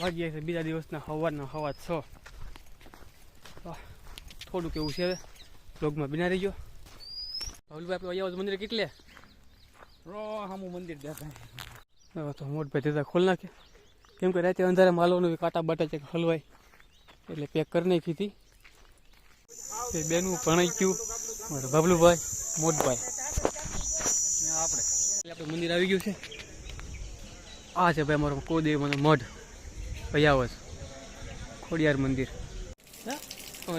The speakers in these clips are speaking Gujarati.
વાગ્યા છે બીજા દિવસના સવારના હવા છ. થોડુંક એવું છે હવે. બ્લોગમાં બિના રહી ગયો ભાવલભાઈ આપણે અહીંયા મંદિર કેટલે? રો હામું મંદિર દેખાય તો મોટભાઈ દેતા ખોલ નાખે. કેમ કે રાતે અંધારે માલવાનું કાંટા બાટા છે હલવાય. એટલે પેક કરી નાખી હતી. એ બેનું ભણાઈ ગયું. મારા બબલુભાઈ મોટભાઈ આપણે. આપણે મંદિર આવી ગયું છે. આ છે ભાઈ અમારો કોદેવ મને મઢ. ભયાવસ ખોડિયાર મંદિર. હા?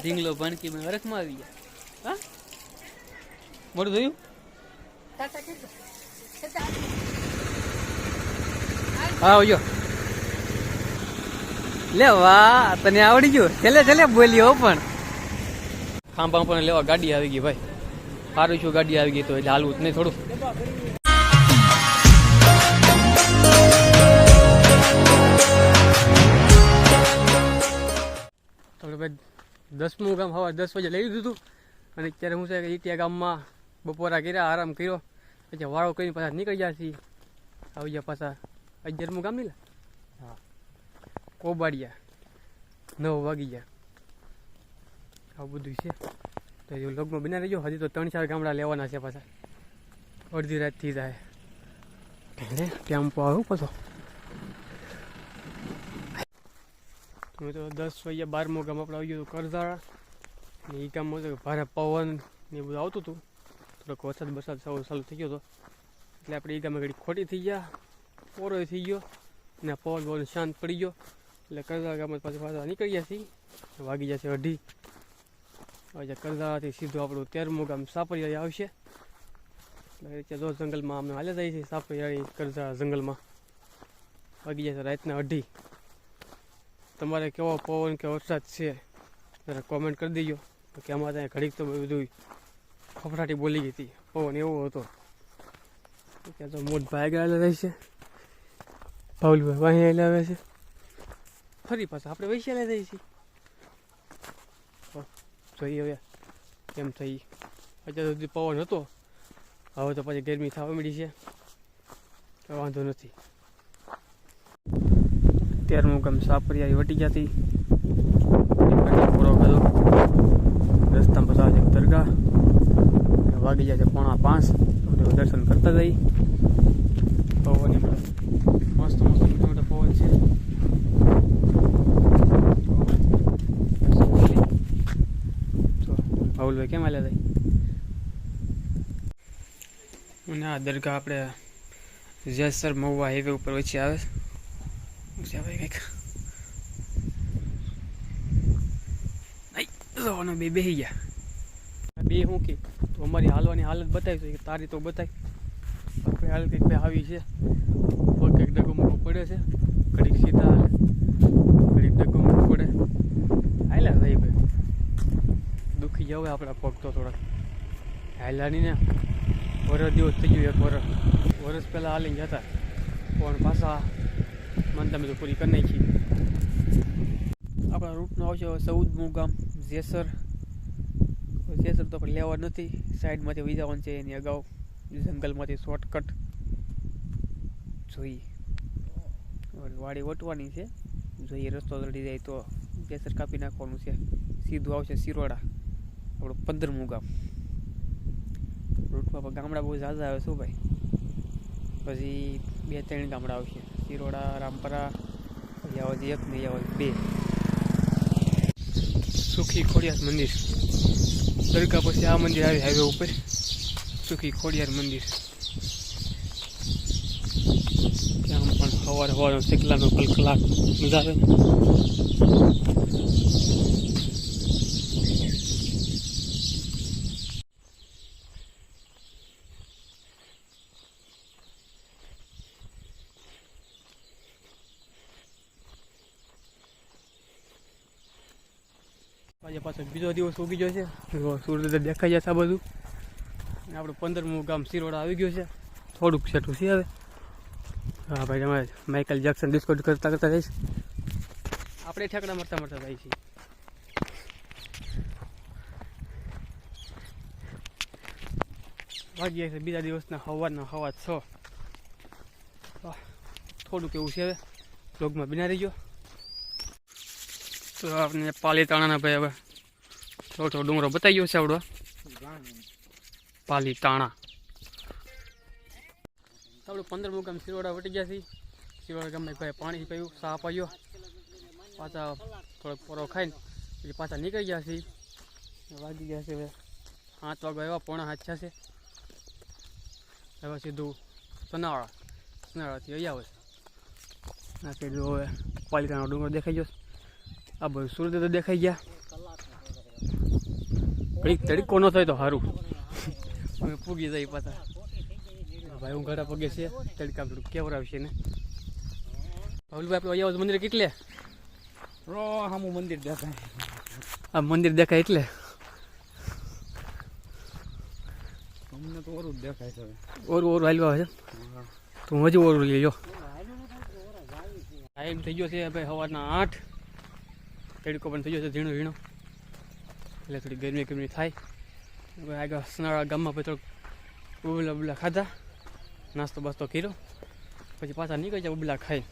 ઢીંગલો ભણકી મેં હરખમાં આવી ગયા. હા? મોટું થયું હા આવજો. લે વાહ તને આવડી ગયું. છેલ્લે છેલ્લે બોલ્યો પણ. ખાંભા પણ લેવા ગાડી આવી ગઈ ભાઈ. સારું છું ગાડી આવી ગઈ તો એટલે હાલવું જ નહીં થોડું. દસમું ગામ હવા દસ વાગે લઈ લીધું હતું અને અત્યારે હું છે કે ઈટિયા ગામમાં બપોરા કર્યા આરામ કર્યો. પછી વાળો કરીને પાછા નીકળી ગયા છીએ. આવી ગયા પાછા અગિયારમું ગામ નહીં લે? હા. કોબાડિયા. નવ વાગી ગયા. આવું બધું છે. તો એ લગ્ન બના રહેજો હજી તો ત્રણ ચાર ગામડા લેવાના છે પાછા. અડધી રાતથી જાય ટેમ્પો આવ્યો પાછો. અમે તો દસ વાગ્યા બારમો ગામ આપણે આવી ગયો હતો કરજાળા. ને એ ગામમાં તો ભારે પવન ને એ બધું આવતું હતું. થોડોક વરસાદ વરસાદ સારું ચાલુ થઈ ગયો હતો. એટલે આપણે એ ગામે ઘડી ખોટી થઈ ગયા. પોરો થઈ ગયો. ને પવન પવન શાંત પડી ગયો. એટલે કરજા ગામમાં પાછા પાછા નીકળી ગયા છીએ. વાગી જશે અઢી. હવે કરજાથી સીધું આપણું તેરમું ગામ સાપરિયા આવશે. એટલે જો જંગલમાં અમે હાલે જાય છે સાપરિયાળી કરજા જંગલમાં. વાગી જશે રાતના અઢી. તમારે કેવો પવન કે વરસાદ છે, જરા કોમેન્ટ કરી દેજો. કે અમારે ત્યાં ઘડીક તો બધું ખફડાટી બોલી ગઈ હતી. પવન એવો હતો. ત્યાં તો મોટ ભાઈ ગયેલા રહે છે. ભાવલીભાઈ વાહી આવેલા આવે છે. ફરી પાછા આપણે વૈશાલે જઈએ છીએ. જોઈએ હવે કેમ થઈ. અત્યાર સુધી પવન હતો. હવે તો પછી ગરમી થવા મળી છે. વાંધો નથી. તેરમું ગામ સાપરિયા વટી જતી પૂરો કર્યો. રસ્તા પસાર છે દરગાહ. વાગી જાય છે પોણા પાંચ. બધું દર્શન કરતા જઈ પવન મસ્ત મસ્ત મોટા મોટા પવન છે. ભાવલભાઈ કેમ હાલ્યા થાય અને આ દરગાહ આપણે જેસર મહુવા હાઈવે ઉપર વચ્ચે આવે. ભાઈ કંઈક જવાનો બે બેહી ગયા બે હું કે તો અમારી હાલવાની હાલત બતાવી કે તારી તો બતાવી આપણે હાલ કંઈક ભાઈ આવી છે પગ કંઈક ડગો પડે છે ઘડીક સીધા હાલે ઘડીક ડગો પડે હાલ્યા ભાઈ ભાઈ દુખી જાવ આપણા પગ તો થોડાક હાલ્યાની ને વરસ દિવસ થઈ ગયો એક વરસ વરસ પહેલાં હાલીને જતા પણ પાછા મન તમે તો પૂરી કરી નાખી. આપણા રૂટનું આવશે ચૌદમું ગામ, જેસર. જેસર તો આપણે લેવા નથી. સાઈડમાંથી વહી છે એની અગાઉ. જંગલમાંથી શોર્ટકટ જોઈએ. વાડી વટવાની છે. જોઈએ રસ્તો ચડી જાય તો જેસર કાપી નાખવાનું છે. સીધું આવશે શિરોડા, આપણું પંદરમું ગામ. રૂટમાં ગામડા બહુ ઝાઝા આવે શું ભાઈ? પછી બે ત્રણ ગામડા આવશે. સિરોડા રામપરા યાવજ એક ને યાવજ બે. સુખી ખોડિયાર મંદિર. દરગાહ પછી આ મંદિર આવે હાઈવે ઉપર. સુખી ખોડિયાર મંદિર. ત્યાં પણ સવાર સવારે શેકલાનો કલકલાટ મજા આવે. આજે પાછો બીજો દિવસ ઉગી ગયો છે. સૂર્યોદય દેખાઈ જશે આ બધું અને આપણું પંદરમું ગામ શિરોડા આવી ગયું છે. થોડુંક સેટું છે હવે. હા, ભાઈ, તમારે માઇકલ જેક્સન ડિસ્કોટ કરતા કરતા જઈશ. આપણે ઠેકડા મરતા મરતા જાય છીએ. વાગ્યા છે બીજા દિવસના હવાના હવા છ. થોડુંક એવું છે હવે. બ્લોગમાં બિના રહીજો. તો આપણે પાલીતાણાના ભાઈ હવે થોડો ડુંગરો બતાવી ગયો છે આવડો. પાલી તાણા. આપણે પંદર મુકામ શિરોડા વટી ગયા છીએ શિરોડા ગામમાં ભાઈ પાણી પીયું સાપ આવ્યો પાછા થોડોક પોરો ખાઈને પછી પાછા નીકળી ગયા છીએ વાગી ગયા છે હવે સાત વાગે આવ્યા, પોણા હાથ છે. હવે સીધું સનાવાળા, સનાવાળાથી અહીંયા આવે આ સીધું હવે પાલિતાનો ડુંગર દેખાઈ ગયો આ બધું સૂર્ય તો દેખાઈ ગયા. ઘડીક તડકો ન થાય તો સારું પૂગી જાય પાછા. ભાઈ હું ઘરે પગે છે. તડકા થોડુંક કેવરાવશે ને. ભાવલુભાઈ આપણે અહીંયા મંદિર કેટલે? રો હામું મંદિર દેખાય. આ મંદિર દેખાય એટલે? અમને તો ઓરું દેખાય છે. ઓરું ઓરું હાલવા છે. તો હજુ ઓરું લઈ લો ટાઈમ થઈ ગયો છે ભાઈ સવારના આઠ. તડકો પણ થઈ ગયો છે ઝીણો ઝીણો એટલે થોડી ગરમી ગરમી થાય. આગળ સનાળા ગામમાં પછી થોડુંક બબલા બબલા ખાધા. નાસ્તો બાસ્તો કર્યો. પછી પાછા નીકળી જાય બબલા ખાઈ.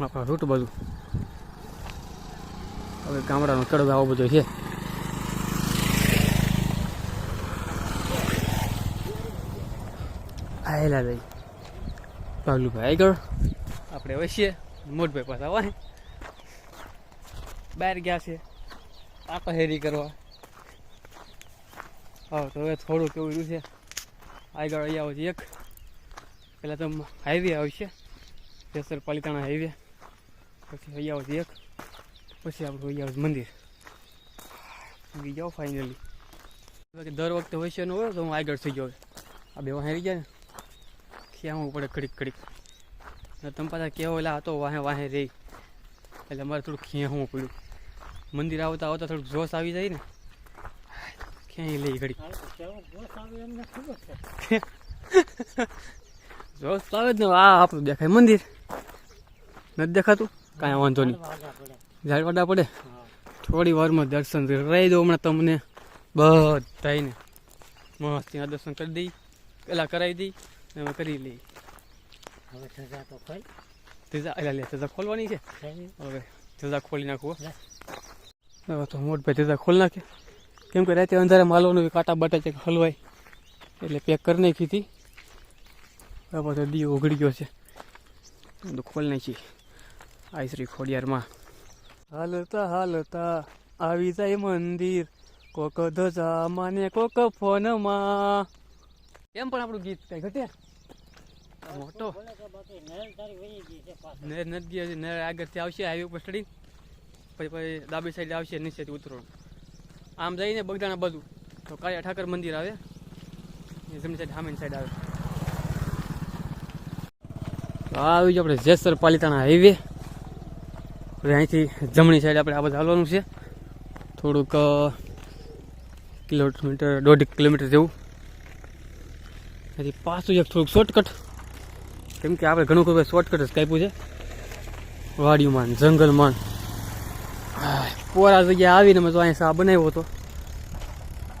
આપણા રૂટ બધું. હવે ગામડાનો ચડવ આવો બધો છે. આયેલા ભાઈ ભાગલુભાઈ આગળ. આપણે વસીએ મોટભાઈ પાછા હોય બહાર ગયા છે. પાપા હેરી કરવા. હા, તો હવે થોડું કેવું રહ્યું છે. આગળ અહીંયા આવશે એક. પહેલાં તો હાઈવે આવશે. કેસર પાલિતાણા હાઈવે પછી અહીંયા આવશે એક. પછી આપણું અહીંયા આવશે મંદિર. પૂગી જાઓ ફાઇનલી દર વખતે ન હોય તો હું આગળ થઈ ગયો આ બે વાહે રહી ગયા ને. ખેવું પડે ઘડીક ઘડીક. તમે પાછા કેવો એટલે આ તો વાહે વાહે રહી. એટલે અમારે થોડું ખેવું પડ્યું. મંદિર આવતા આવતા થોડુંક જોશ આવી જાય ને. ક્યાંય લઈ ઘડી. જોશ તો આવે જ ને. આ આપણું દેખાય મંદિર. નથી દેખાતું? કાંઈ વાંધો નહીં. ઝાડવાડા પડે. થોડી વારમાં દર્શન રહી દો હમણાં તમને બધાને મસ્ત ત્યાં દર્શન કરી દઈ. પેલા કરાવી દઈ ને અમે કરી લઈ હવે સજા તો ખરી તેજા એટલે લે તેજા ખોલવાની છે? હવે તેજા ખોલી નાખવું. હવે તો મોટભાઈ દીધા ખોલી નાખે. કેમ કે રાતે અંધારે માલવાનું કાંટા બાટા છે હલવાય એટલે પેક કરી નાખી હતી. હવે પાછો દીવો ઉઘડી ગયો છે. તો ખોલી નાખી. આઈ શ્રી ખોડિયારમાં. હાલતા હાલતા આવી જાય મંદિર. કોક ધજા માને કોક ફોનમાં. એમ પણ આપણું ગીત કઈ ઘટે? મોટો. નેર નળ તારી વહી ગઈ છે પાછી. નહેર નથી ગયા છે નેર આગળથી આવશે હાઈવે ઉપર ચડી પછી પછી ડાબી સાઈડ આવશે, નીચેથી ઉતરોડ આમ જઈને બગદાણા બાજુ. તો કાળિયા ઠાકર મંદિર આવે. જમણી સાઈડ સામેની સાઈડ આવે. આવી ગયો આપણે જેસર પાલિતાણા હાઈવે અહીંથી જમણી સાઈડ આપણે આ બધા હાલવાનું છે. થોડુંક કિલોમીટર, દોઢ કિલોમીટર જેવું. પછી પાછું એક થોડુંક શોર્ટકટ કેમ કે આપણે ઘણું કોઈ શોર્ટકટ જ કાપ્યું છે. વાડીમાં જંગલમાં પોરા જગ્યાએ આવીને મેં તો અહીંયા શા બનાવ્યો હતો.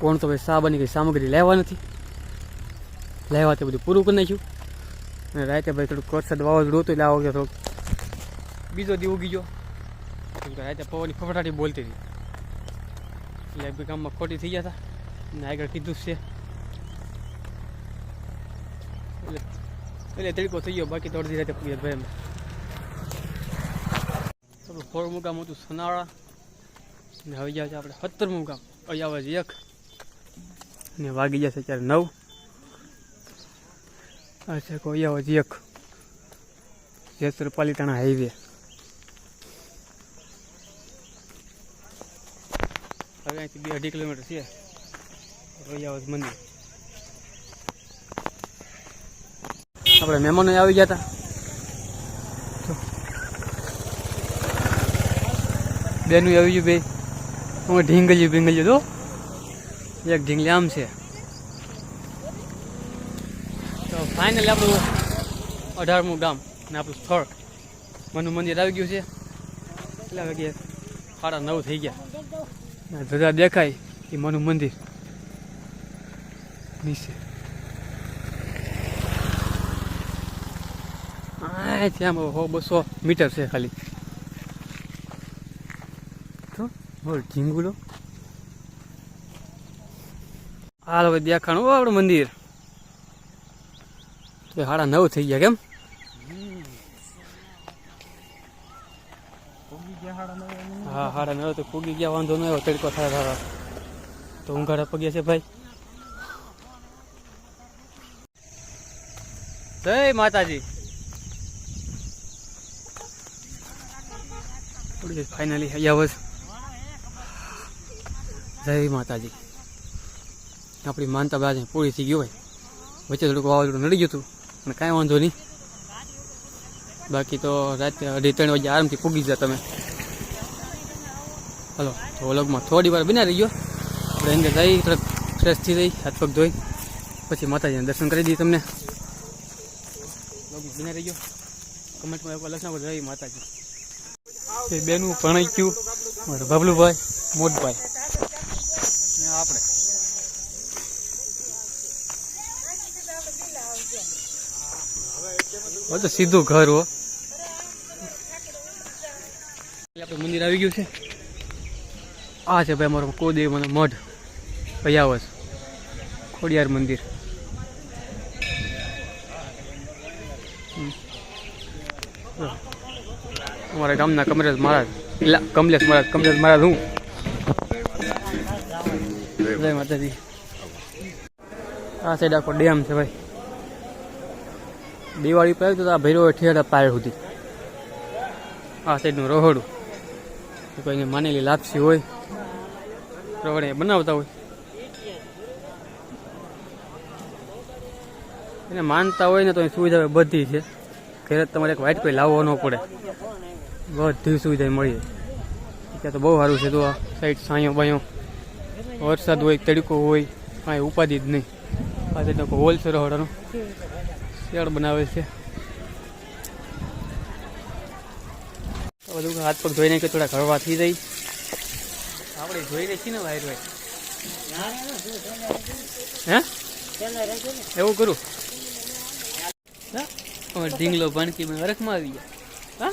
કોણ તો ભાઈ શા બની ગઈ સામગ્રી લેવા નથી. લેવા તે બધું પૂરું કરી નાખ્યું. અને રાતે ભાઈ થોડુંક વરસાદ વાવાઝોડું હતું એટલે આ વખતે થોડુંક બીજો દી ઉગી ગયો. રાતે પવનની ફફડાટી બોલતી હતી. એટલે બી ગામમાં ખોટી થઈ ગયા હતા. અને આગળ કીધું છે. એટલે એટલે તડકો થઈ ગયો, બાકી તો અડધી રાતે પૂરી ભાઈ આપણું સોળમું ગામ હતું, સનાળા. ને હવે ગયા છે આપણે સત્તરમું ગામ અયાવજ એક. ને વાગી જશે અત્યારે નવ. અચ્છા કોઈ અયાવજ એક. જેસર પાલીતાણા હાઈવે હવે અહીંથી બે અઢી કિલોમીટર છે. અયાવજ મંદિર. આપણે મહેમાનો આવી ગયા હતા. બેનું આવી ગયું બે. હું ઢીંગલ્યું ભીંગલ્યું તો એક ઢીંગલી આમ છે. તો ફાઇનલ આપણું અઢારમું ગામ ને આપણું સ્થળ. મનુ મંદિર આવી ગયું છે. કેટલા વાગે? સાડા નવ થઈ ગયા. ધજા દેખાય એ મનુ મંદિર. નીચે. ત્યાં બસો મીટર છે ખાલી. બોલ ઢીંગુલો હાલ હવે દેખાણું હો આપણું મંદિર. તો સાડા નવ થઈ ગયા કેમ? હાડા હા સાડા નવ તો ફૂગી ગયા વાંધો ન આવ્યો તડકો થાય સારા તો ઊંઘાડા પગ્યા છે ભાઈ. જય માતાજી. ફાઇનલી અહીંયા બસ જય માતાજી. આપણી માનતા બાદ પૂરી થઈ ગયું હોય. વચ્ચે થોડુંક વાવાઝોડું નડી ગયું હતું, પણ કાંઈ વાંધો નહીં. બાકી તો રાતે અઢી ત્રણ વાગે આરામથી પૂગી જા તમે. હલો, તો વ્લોગમાં થોડી વાર બિના રહી ગયો. આપણે અંદર જઈ, થોડાક ફ્રેશ થઈ જઈ, હાથ પગ ધોઈ, પછી માતાજીને દર્શન કરી દઈએ તમને. વ્લોગમાં બિના રહી ગયો. કમેન્ટમાં એક વાર લખના જય માતાજી. બેનું ભણાઈ ગયું, મારા મોટભાઈ ને આપણે હવે તો સીધું ઘર હો. આપણે મંદિર આવી ગયું છે? આ છે ભાઈ અમારો કોદેવ મને મઢ પયાવસ ખોડિયાર મંદિર. અમારા ગામના કમરેશ મહારાજ કમલેશ મહારાજ કમલેશ મહારાજ હું? જય માતાજી. આ સાઈડ આખો ડેમ છે ભાઈ. દિવાળી પર આવ્યું તો આ ભૈરો ઠેડા પાયર સુધી. આ સાઈડનું રોહડું. કોઈને માનેલી લાપસી હોય રવડે બનાવતા હોય. એને માનતા હોય ને તો એની સુવિધા બધી છે. ઘરે તમારે એક વાઇટ કોઈ લાવવો ન પડે. બધી સુવિધા મળી જાય ત્યાં તો બહુ સારું છે તો આ સાઈડ સાયો બાયો. વરસાદ હોય, તડકો હોય, કાંઈ ઉપાધિ જ નહીં. આ સાઈડનો હોલ છે રહોડાનો. શેડ બનાવે છે. બધું હાથ પગ ધોઈને કે થોડા ઘરવા થઈ જાય આપણે જોઈને છીએ ને વાયર ભાઈ હે? એવું કરું? હા? ઢીંગલો ભણકી મેં હરખમાં આવી ગયા. હા?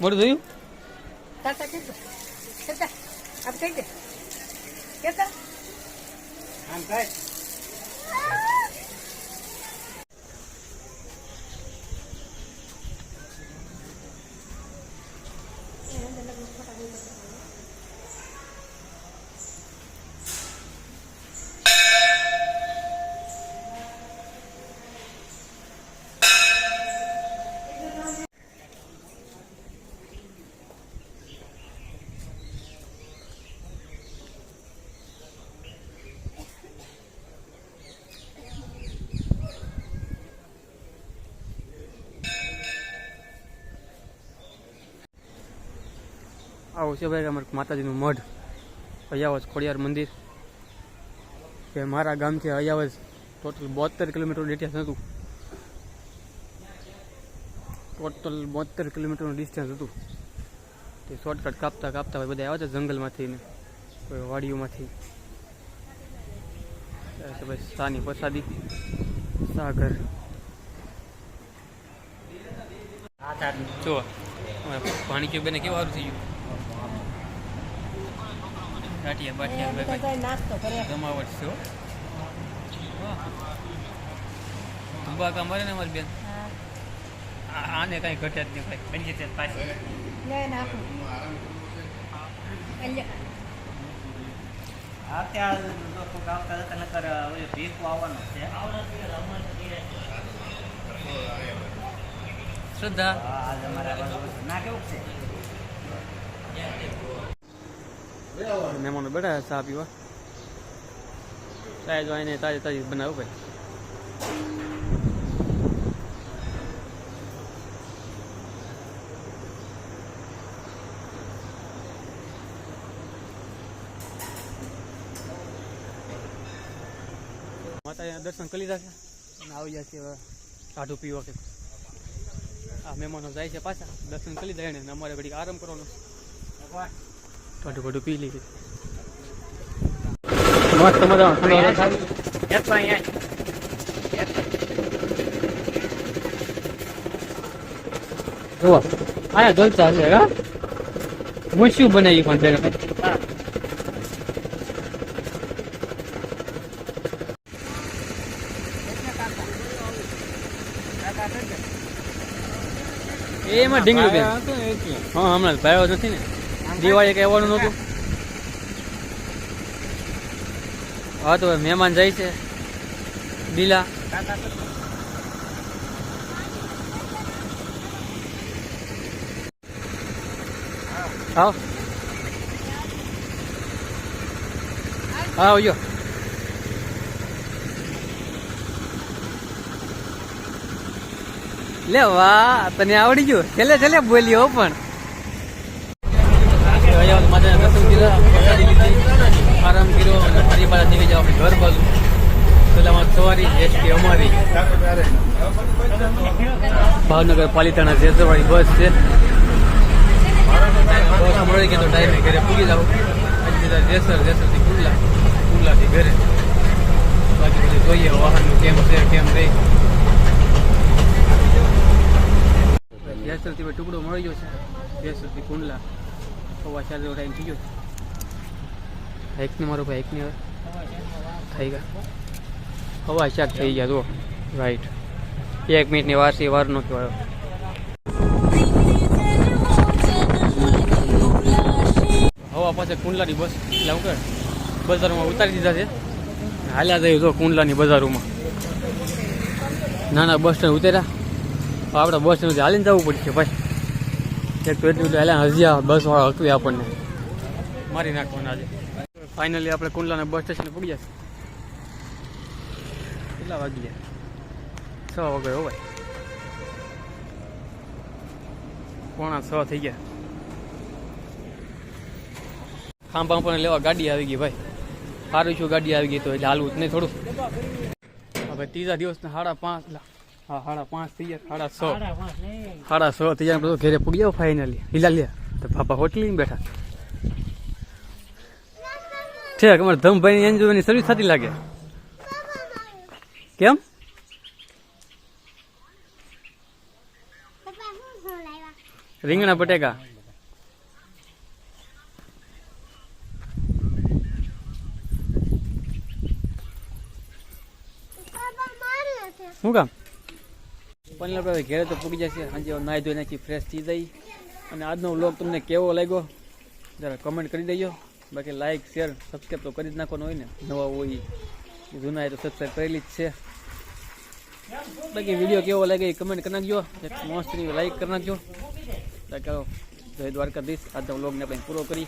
મોડું થયું Tata gitu. આવું છે અમારે માતાજીનું મઢ, અયાવજ ખોડિયાર મંદિર. કે મારા ગામથી અયાવજ ટોટલ બોતેર કિલોમીટર ડિસ્ટન્સ હતું. ટોટલ બોતેર કિલોમીટરનું ડિસ્ટન્સ હતું. તે શોર્ટકટ કાપતા કાપતા હોય બધા આવ્યા હતા જંગલમાંથી ને કોઈ વાડીઓમાંથી. ભાઈ શાની પ્રસાદી, સાગર. જો પાણી કેવું બેને કેવું સારું થઈ ગયું? ગાંઠિયા બાટિયા ભાઈ ભાઈ નાસ્તો કરે જમાવટ છે હો. તંબાકા મારે ને મારી બેન? આને કાંઈ ઘટે જ નહીં ભાઈ. બની જશે પાછી. લે નાખો. અલ્યા અત્યારે લોકો ગાવતા હતા નકર ઓલી ભીખું આવવાનું છે. શ્રદ્ધા. હા, અમારા ના કેવું છે? મહેમાનો બેઠા ચા પીવા. ચાય જો એને તાજી તાજી બનાવું ભાઈ. માતાજીના દર્શન કરી લીધા છે? આવી છે હવે. ટાઢું પીવા કે. આ મહેમાનો જાય છે પાછા. દર્શન કરી દે અમારે ઘડી આરામ કરવાનો ટાઢું બધું પી લીધું મસ્ત મજા જુઓ આયા જલસા છે. હા હું શું બનાવી પણ તેને એમાં ઢીંગલું બેન હા હમણાં ભાઈ નથી ને. દિવાળી કહેવાનું નતું હા, તો મહેમાન જાય છે. દિલા આવો આવજો લે વાહ, તને આવડી ગયું. છેલ્લે છેલ્લે બોલ્યો પણ. માતા દર્શન કર્યા પ્રસાદી લીધી. આરામ કર્યો અને ફરી પાછા નીકળી જાવ આપણે ઘર બાજુ. પેલામાં સવારી, એસટી અમારી. ભાવનગર પાલિતાણા જેસરવાળી બસ છે. બસ મળી તો ટાઈમે ઘરે પૂરી જાવ જેસર, જેસરથી કુંડલા, કુંડલાથી ઘરે. બાકી બધું જોઈએ, વાહનનું કેમ છે, કેમ નહીં. જેસરથી ટુકડો મળી ગયો છે. જેસરથી કુંડલા. સવા ચાર જેવો ટાઈમ થઈ ગયો એકને મારો ભાઈ એકને હવે થઈ ગયા. હવા ચાર થઈ ગયા જો રાઈટ એક મિનિટની વાર છે વાર નો કહેવાયો હવા પાસે કુંડલાની બસ એટલે હું બજારોમાં ઉતારી દીધા છે. હાલ્યા જઈએ તો કુંડલાની બજારોમાં. નાના બસ સ્ટેન્ડ ઉતર્યા. આપણે બસ સ્ટેન્ડ હાલીને જવું પડશે ભાઈ. એક તો એટલું હજી આ આપણને. મારી નાખવાના આજે. ફાઇનલી આપણે કુંડલાના બસ સ્ટેશન જશે કેટલા વાગી ગયા છ વાગે હો પોણા છ થઈ ગયા. ખાંભા પણ લેવા ગાડી આવી ગઈ ભાઈ. સારું છું ગાડી આવી ગઈ તો એટલે હાલવું જ નહીં થોડું. હવે ત્રીજા દિવસના સાડા પાંચ લા, હા સાડા પાંચ થઈ ગયા સાડા છ. સાડા છ થઈ જાય બધું ઘરે પૂગી ફાઇનલી હિલા લે. તો પાપા હોટલી બેઠા. છે અમારે ધમભાઈ એન્જોયની સર્વિસ થતી લાગે. કેમ? રીંગણા બટેકા. શું કામ? પણ આપણે ઘેરે તો પૂગી જશે. સાંજે નાહી ધોઈ નાખી ફ્રેશ થઈ જઈ. અને આજનો વ્લોગ તમને કેવો લાગ્યો? જરા કમેન્ટ કરી દેજો. બાકી લાઈક શેર સબસ્ક્રાઈબ તો કરી જ નાખવાનું હોય ને. નવા હોય. જૂના તો સબસ્ક્રાઈબ કરેલી જ છે. બાકી વીડિયો કેવો લાગે એ કમેન્ટ કરી નાખજો. એક મોસ્ટની લાઈક કરી નાખજો. ચાલો જય દ્વારકાધીશ. આજના વ્લોગને આપણે પૂરો કરી.